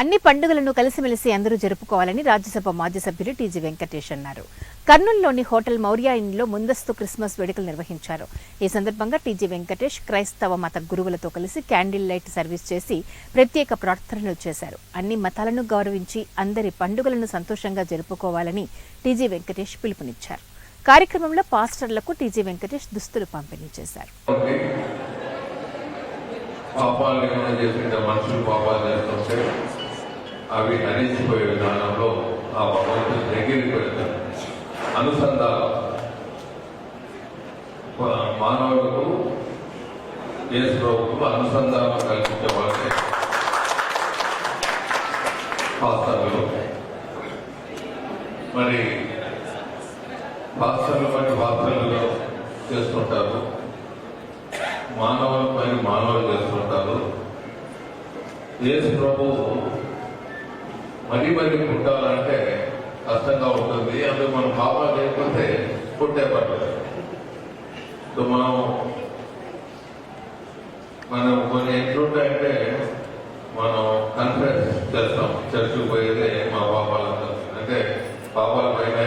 అన్ని పండుగలను కలిసిమెలిసి అందరూ జరుపుకోవాలని రాజ్యసభ మాజీ సభ్యులు టీజీ వెంకటేష్ అన్నారు. కర్నూలులోని హోటల్ మౌర్య ఇన్లో ముందస్తు క్రిస్మస్ వేడుకలు నిర్వహించారు. ఈ సందర్భంగా టీజీ వెంకటేష్ క్రైస్తవ మత గురువులతో కలిసి క్యాండిల్ లైట్ సర్వీస్ చేసి ప్రత్యేక ప్రార్థనలు చేశారు. అన్ని మతాలను గౌరవించి అందరి పండుగలను సంతోషంగా జరుపుకోవాలని టీజీ వెంకటేష్ పిలుపునిచ్చారు. కార్యక్రమంలో పాస్టర్లకు టీజీ వెంకటేష్ దుస్తులు పంపిణీ చేశారు. పాపాలు ఏమైనా చేస్తుంటే మనుషులు పాపాలు చేస్తుంటే అవి హరించిపోయే విధానంలో ఆ భగవంతుని దగ్గరికి వెళ్తారు అనుసంధానం. మానవులకు యేసు ప్రభువుకు అనుసంధానం కల్పించే వాళ్ళే. పాస్టర్లు. మరి పాత్రలు బట్టి పాత్రలు చేస్తుంటారు. మానవుల పైన మానవులు చేస్తుంటారు. యేసు ప్రభు మరీ మరీ పుట్టాలంటే కష్టంగా ఉంటుంది. అందుకు మనం పాపాలు లేకపోతే పుట్టే పట్టదు సో మనం మనం కొన్ని ఎట్లుంటాయంటే మనం కన్ఫరెన్స్ చేస్తాం. చర్చికి పోయేదే మా పాపాలంతా అంటే పాపాలు పైన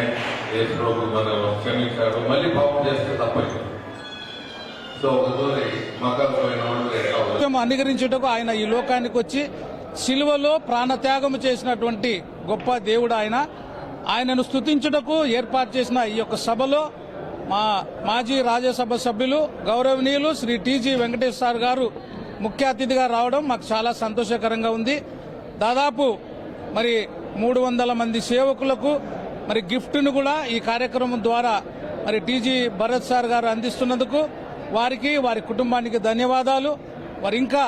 యేసు ప్రభు మనం క్షమించాడు. మళ్ళీ పాపం చేస్తే తప్పదు. సో ఒకసారి మకాలు పోయిన వాళ్ళు అనుకరించుటకు ఆయన ఈ లోకానికి వచ్చి శిలువలో ప్రాణత్యాగం చేసినటువంటి గొప్ప దేవుడు ఆయన. ఆయనను స్తుతించుటకు ఏర్పాటు చేసిన ఈ యొక్క సభలో మా మాజీ రాజ్యసభ సభ్యులు గౌరవనీయులు శ్రీ టీజీ వెంకటేశ్వర సార్ గారు ముఖ్య అతిథిగా రావడం మాకు చాలా సంతోషకరంగా ఉంది. దాదాపు మరి మూడు వందల మంది సేవకులకు మరి గిఫ్ట్ను కూడా ఈ కార్యక్రమం ద్వారా మరి టీజీ భరత్ సార్ గారు అందిస్తున్నందుకు వారికి వారి కుటుంబానికి ధన్యవాదాలు. వారి ఇంకా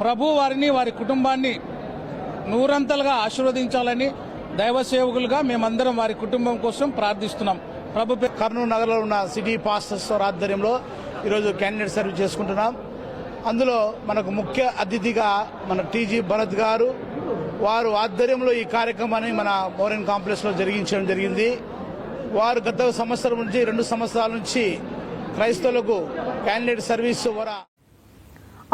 ప్రభు వారిని వారి కుటుంబాన్ని నూరంతలుగా ఆశీర్వదించాలని దైవ సేవకులుగా మేమందరం వారి కుటుంబం కోసం ప్రార్థిస్తున్నాం. ప్రభు కర్నూలు నగరంలో ఉన్న సిటీ పాస్టర్స్ ఆధ్వర్యంలో ఈరోజు క్యాండిడేట్ సర్వీస్ చేసుకుంటున్నాం. అందులో మనకు ముఖ్య అతిథిగా మన టీజీ భరత్ గారు వారు ఆధ్వర్యంలో ఈ కార్యక్రమాన్ని మన మోరెన్ కాంప్లెక్స్లో జరిగించడం జరిగింది. వారు గత సంవత్సరం నుంచి రెండు సంవత్సరాల నుంచి క్రైస్తవులకు క్యాండిడేట్ సర్వీస్ ద్వారా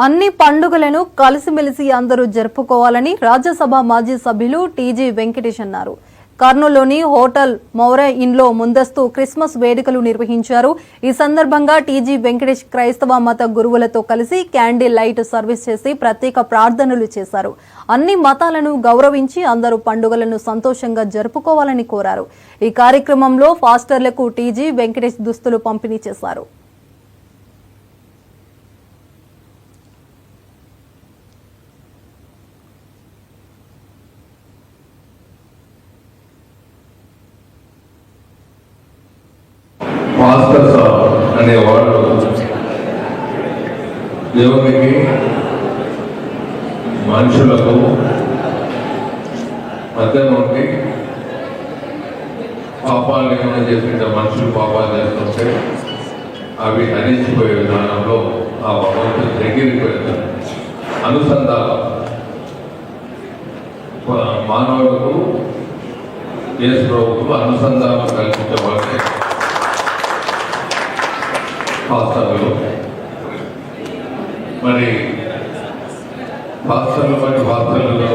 అన్ని పండుగలను కలిసిమెలిసి అందరూ జరుపుకోవాలని రాజ్యసభ మాజీ సభ్యులు టీజీ వెంకటేష్ అన్నారు. కర్నూలులోని హోటల్ మౌరే ఇన్లో ముందస్తు క్రిస్మస్ వేడుకలు నిర్వహించారు. ఈ సందర్భంగా టీజీ వెంకటేష్ క్రైస్తవ మత గురువులతో కలిసి క్యాండిల్ లైట్ సర్వీస్ చేసి ప్రత్యేక ప్రార్థనలు చేశారు. అన్ని మతాలను గౌరవించి అందరూ పండుగలను సంతోషంగా జరుపుకోవాలని కోరారు. ఈ కార్యక్రమంలో ఫాస్టర్లకు టీజీ వెంకటేష్ దుస్తులు పంపిణీ చేశారు. పాస్టర్స్ అనేవాళ్ళు దేవునికి మనుషులకు మధ్య నుండి పాపాలు ఏమైనా చేస్తుంటే మనుషులు పాపాలు చేస్తుంటే అవి హరించిపోయే విధానంలో ఆ భగవంతుడు దగ్గరికి వెళ్తారు. అనుసంధానం. మానవులకు యేసు ప్రభువుకు అనుసంధానం కల్పించే పాత్రలు. మరి పాత్రలు బట్టి పాత్రలలో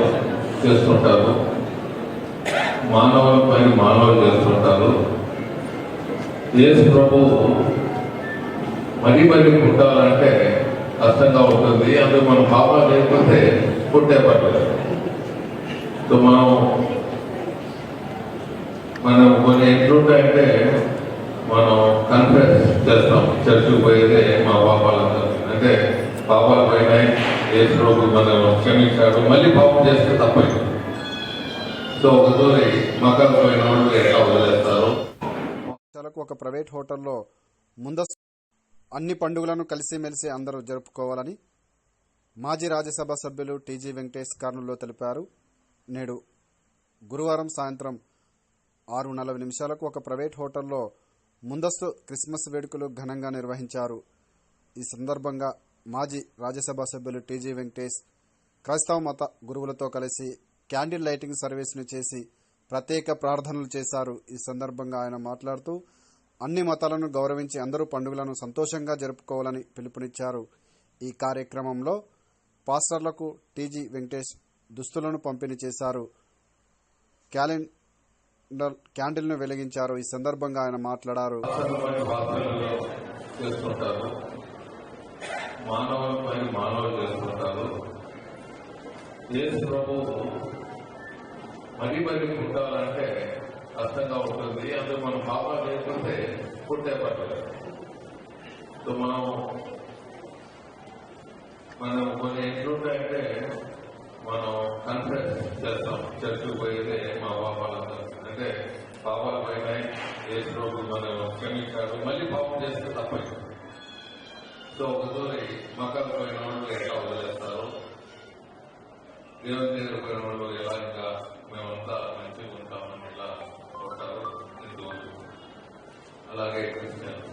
చేస్తుంటారు. మానవుల పైన మానవులు చేస్తుంటారు. యేసు ప్రభు మరీ మరీ పుట్టాలంటే కష్టంగా ఉంటుంది. అందుకు మనం పాపాలు లేకపోతే పుట్టే పట్టదు సో మనం మనం కొన్ని ఎట్లుంటాయంటే చర్చికి పోయేదే మా పాపాలంతా అంటే పాపాలు పైన యేసు ప్రభు మనం క్షమించాడు. మళ్ళీ పాపం చేస్తే తప్పదు సో ఒకసారి మకాలు పోయిన వాళ్ళు ఎట్లా వదిలేస్తారు? చలకు ఒక ప్రైవేట్ హోటల్లో ముందస్తు అన్ని పండుగలను కలిసిమెలిసి అందరూ జరుపుకోవాలని మాజీ రాజ్యసభ సభ్యులు టీజీ వెంకటేష్ కర్నూలులో తెలిపారు. నేడు గురువారం సాయంత్రం ఆరు నలభై నిమిషాలకు ఒక ప్రైవేట్ హోటల్లో ముందస్తు క్రిస్మస్ వేడుకలు ఘనంగా నిర్వహించారు. ఈ సందర్భంగా మాజీ రాజ్యసభ సభ్యులు టీజీ వెంకటేష్ క్రైస్తవ మత గురువులతో కలిసి క్యాండిల్ లైటింగ్ సర్వీస్ను చేసి ప్రత్యేక ప్రార్థనలు చేశారు. ఈ సందర్భంగా ఆయన మాట్లాడుతూ అన్ని మతాలను గౌరవించి అందరూ పండుగలను సంతోషంగా జరుపుకోవాలని పిలుపునిచ్చారు. ఈ కార్యక్రమంలో పాస్టర్లకు టీజీ వెంకటేష్ దుస్తులను పంపిణీ చేశారు. క్యాండిల్ను వెలిగించారు. ఈ సందర్భంగా ఆయన మాట్లాడారు. అసలు భాషలలో మానవులు చేస్తుంటారు యేసు ప్రభు మరీ మరి పుట్టాలంటే కష్టంగా ఉంటుంది. అందుకు మనం పాపాలు చేసుకుంటే పుట్టే పట్టలేదు సో మనం మనం కొన్ని ఎట్లుంటాయంటే మనం కన్ఫెస్ చేస్తాం. చర్చకు పోయేదే మా పాపాలందరూ. అంటే పాపాలు పోయినాయి యేసు ప్రభు మనం క్షమించారు మళ్ళీ పాపం చేస్తే తప్పదు సో ఒకసారి మకాలు పోయిన వాళ్ళు ఎట్లా వదిలేస్తారు? దేవుని దగ్గర పోయిన వాళ్ళు ఎలా ఇంకా మేమంతా మంచిగా ఉంటామని ఇలా ఉంటారు అలాగే క్రిస్టియన్స్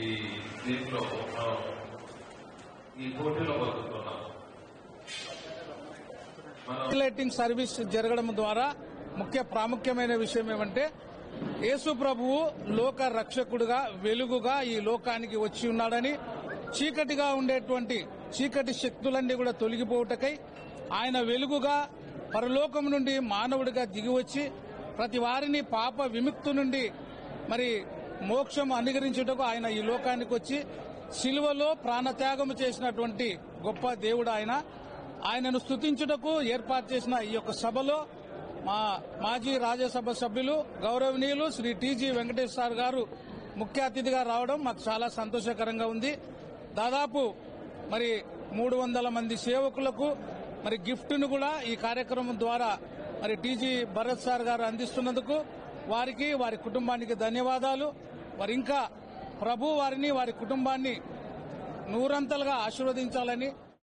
ఈ- దీంట్లో మనం ఈ పోటీలో బతుకుతున్నాం. లైటింగ్ సర్వీస్ జరగడం ద్వారా ముఖ్య ప్రాముఖ్యమైన విషయం ఏమంటే యేసు ప్రభువు లోక రక్షకుడుగా వెలుగుగా ఈ లోకానికి వచ్చి ఉన్నాడని చీకటిగా ఉండేటువంటి చీకటి శక్తులన్నీ కూడా తొలగిపోవుటకై ఆయన వెలుగుగా పరలోకం నుండి మానవుడిగా దిగివచ్చి ప్రతి వారిని పాప విముక్తు నుండి మరి మోక్షం అనుగరించుటకు ఆయన ఈ లోకానికి వచ్చి శిలువలో ప్రాణత్యాగం చేసినటువంటి గొప్ప దేవుడు ఆయన. ఆయనను స్తుతించుటకు ఏర్పాటు చేసిన ఈ యొక్క సభలో మా మాజీ రాజ్యసభ సభ్యులు గౌరవనీయులు శ్రీ టీజీ వెంకటేశ్వర సార్ గారు ముఖ్య అతిథిగా రావడం మాకు చాలా సంతోషకరంగా ఉంది. దాదాపు మరి మూడు వందల మంది సేవకులకు మరి గిఫ్ట్ను కూడా ఈ కార్యక్రమం ద్వారా మరి టీజీ భరత్ సార్ గారు అందిస్తున్నందుకు వారికి వారి కుటుంబానికి ధన్యవాదాలు. మరి ఇంకా ప్రభు వారిని వారి కుటుంబాన్ని నూరంతలుగా ఆశీర్వదించాలని